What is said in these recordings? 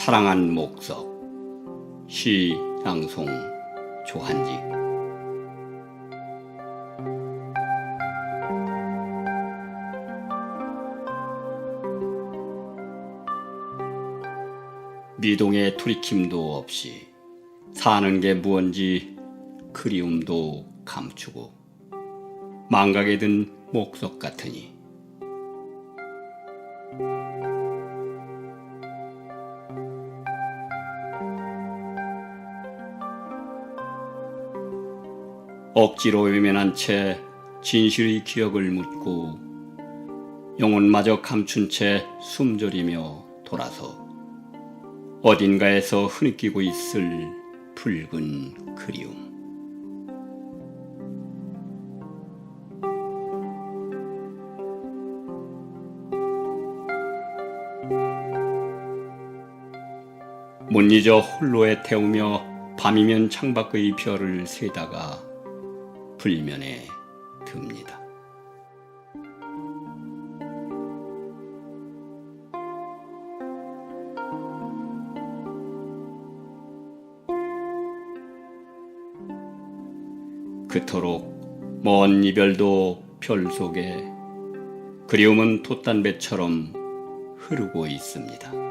사랑한 목석 시 낭송 조한지. 미동의 투리킴도 없이 사는 게 무언지 그리움도 감추고 망각에 든 목석 같으니 억지로 외면한 채 진실의 기억을 묻고 영혼마저 감춘 채 숨저리며 돌아서 어딘가에서 흐느끼고 있을 붉은 그리움. 못 잊어 홀로에 태우며 밤이면 창밖의 별을 세다가 불면에 듭니다. 그토록 먼 이별도 별 속에 그리움은 돛단배처럼 흐르고 있습니다.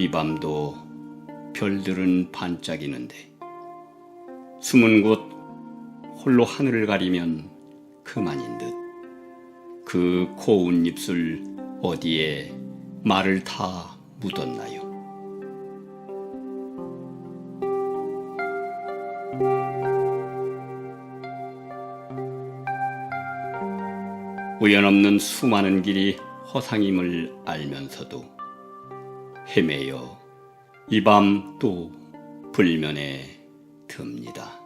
이 밤도 별들은 반짝이는데 숨은 곳 홀로 하늘을 가리면 그만인 듯 그 고운 입술 어디에 말을 다 묻었나요? 우연 없는 수많은 길이 허상임을 알면서도 헤매여 이 밤 또 불면에 듭니다.